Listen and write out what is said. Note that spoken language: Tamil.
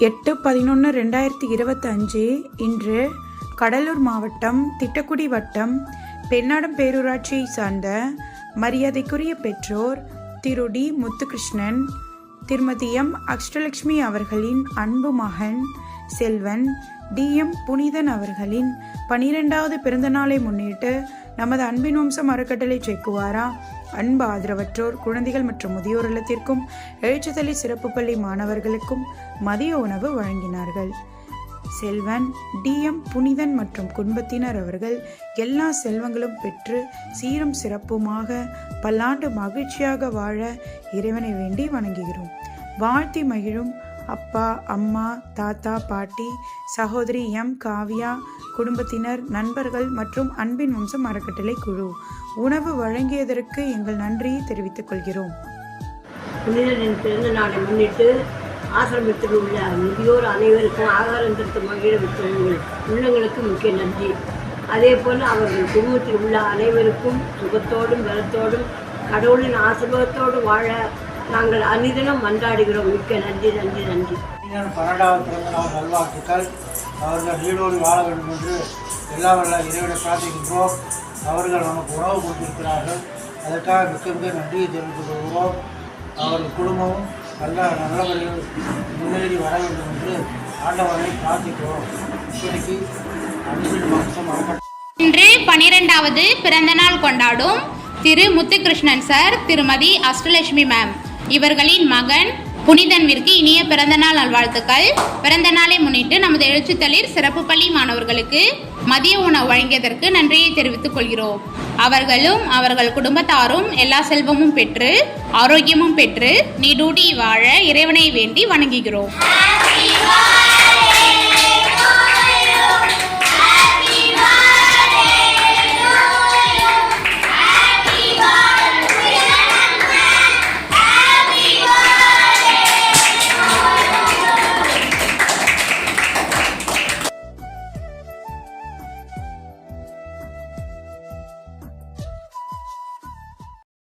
எட்டு பதினொன்று ரெண்டாயிரத்தி இருபத்தஞ்சு இன்று கடலூர் மாவட்டம் திட்டக்குடி வட்டம் பெண்ணாடம் பேரூராட்சியை சார்ந்த மரியாதைக்குரிய பெற்றோர் திரு டி முத்துகிருஷ்ணன் திருமதி எம் அஷ்டலட்சுமி அவர்களின் அன்பு மகன் செல்வன் டி எம் புனிதன் அவர்களின் பனிரெண்டாவது பிறந்தநாளை முன்னிட்டு நமது அன்பின் வம்சம் அறக்கட்டளை செக்குவாரா அன்பு ஆதரவற்றோர் குழந்தைகள் மற்றும் முதியோர் இல்லத்திற்கும் எழுச்சித்தலை சிறப்பு பள்ளி மாணவர்களுக்கும் மதிய உணவு வழங்கினார்கள். செல்வன் டிஎம் புனிதன் மற்றும் குடும்பத்தினர் அவர்கள் எல்லா செல்வங்களும் பெற்று சீரும் சிறப்புமாக பல்லாண்டு மகிழ்ச்சியாக வாழ இறைவனை வேண்டி வணங்குகிறோம். வாழ்த்தி மகிழும் அப்பா அம்மா தாத்தா பாட்டி சகோதரி எம். காவியா குடும்பத்தினர் நண்பர்கள் மற்றும் அன்பின் வம்சம் அறக்கட்டளை குழு. உணவு வழங்கியதற்கு எங்கள் நன்றியை தெரிவித்துக் கொள்கிறோம். புனிதனின் பிறந்த நாளை முன்னிட்டு ஆசிரமத்தில் உள்ள முதியோர் அனைவருக்கும் ஆகாரம் தடுத்து மகிழ உள்ளங்களுக்கு முக்கிய நன்றி. அதே போல் அவர்கள் குடும்பத்தில் உள்ள அனைவருக்கும் சுகத்தோடும் பலத்தோடும் கடவுளின் ஆசிர்வாதத்தோடு வாழ நாங்கள் அனிதனம் மன்றாடுகிறோம். மிக்க நன்றி நன்றி நன்றி. பன்னெண்டாவது பிறந்த நாள் நல்வாழ்த்துக்கள். அவர்கள் வீடோடு வாழ வேண்டும் என்று எல்லா வல்ல இறைவனை பிரார்த்திக்கின்றோம். அவர்கள் நமக்கு உணவு கொடுத்திருக்கிறார்கள் அதற்காக மிக்க மிக நன்றியை தெரிவித்துக் கொள்கிறோம். அவர்கள் குடும்பமும் நல்ல நல்லவர்கள் முன்னேறி வர வேண்டும் என்று ஆண்டவரை பிரார்த்திக்கிறோம். இப்படிக்கு அன்பின் அறக்கட்டளை இன்று பனிரெண்டாவது பிறந்தநாள் கொண்டாடும் திரு முத்துகிருஷ்ணன் சார் திருமதி அஷ்டலட்சுமி மேம் இவர்களின் மகன் புனிதன்விற்கு இனிய பிறந்தநாள் நல்வாழ்த்துக்கள். பிறந்த நாளை முன்னிட்டு நமது எழுச்சித்தளிர் சிறப்பு பள்ளி மாணவர்களுக்கு மதிய உணவு வழங்கியதற்கு நன்றியை தெரிவித்துக் கொள்கிறோம். அவர்களும் அவர்கள் குடும்பத்தாரும் எல்லா செல்வமும் பெற்று ஆரோக்கியமும் பெற்று நீடூடி வாழ இறைவனை வேண்டி வணங்குகிறோம்.